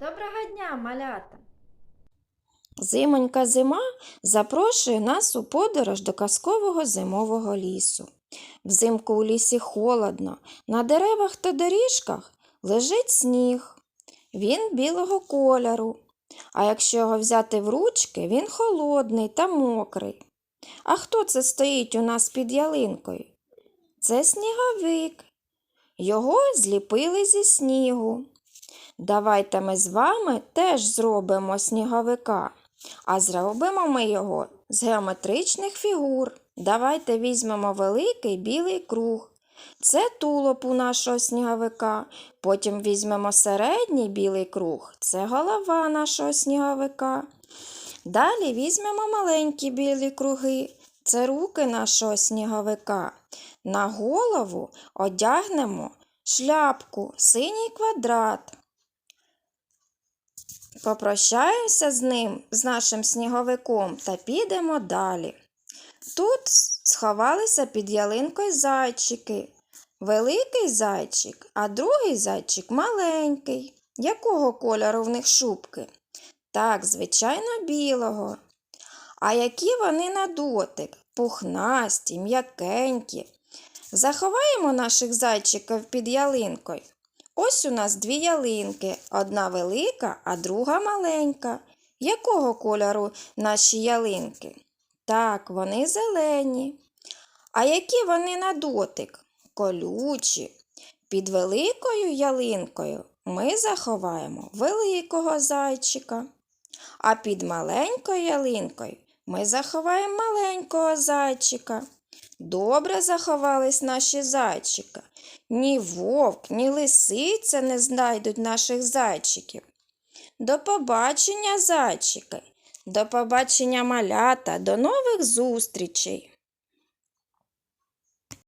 Доброго дня, малята! Зимонька зима запрошує нас у подорож до казкового зимового лісу. Взимку у лісі холодно, на деревах та доріжках лежить сніг. Він білого кольору. А якщо його взяти в ручки, він холодний та мокрий. А хто це стоїть у нас під ялинкою? Це сніговик. Його зліпили зі снігу. Давайте ми з вами теж зробимо сніговика. А зробимо ми його з геометричних фігур. Давайте візьмемо великий білий круг. Це тулоп у нашого сніговика. Потім візьмемо середній білий круг. Це голова нашого сніговика. Далі візьмемо маленькі білі круги. Це руки нашого сніговика. На голову одягнемо шляпку, синій квадрат. Попрощаємося з ним, з нашим сніговиком, та підемо далі. Тут сховалися під ялинкою зайчики. Великий зайчик, а другий зайчик маленький. Якого кольору в них шубки? Так, звичайно, білого. А які вони на дотик? Пухнасті, м'якенькі. Заховаємо наших зайчиків під ялинкою. Ось у нас дві ялинки, одна велика, а друга маленька. Якого кольору наші ялинки? Так, вони зелені. А які вони на дотик? Колючі. Під великою ялинкою ми заховаємо великого зайчика. А під маленькою ялинкою ми заховаємо маленького зайчика. Добре заховались наші зайчика. Ні вовк, ні лисиця не знайдуть наших зайчиків. До побачення, зайчики. До побачення малята, до нових зустрічей.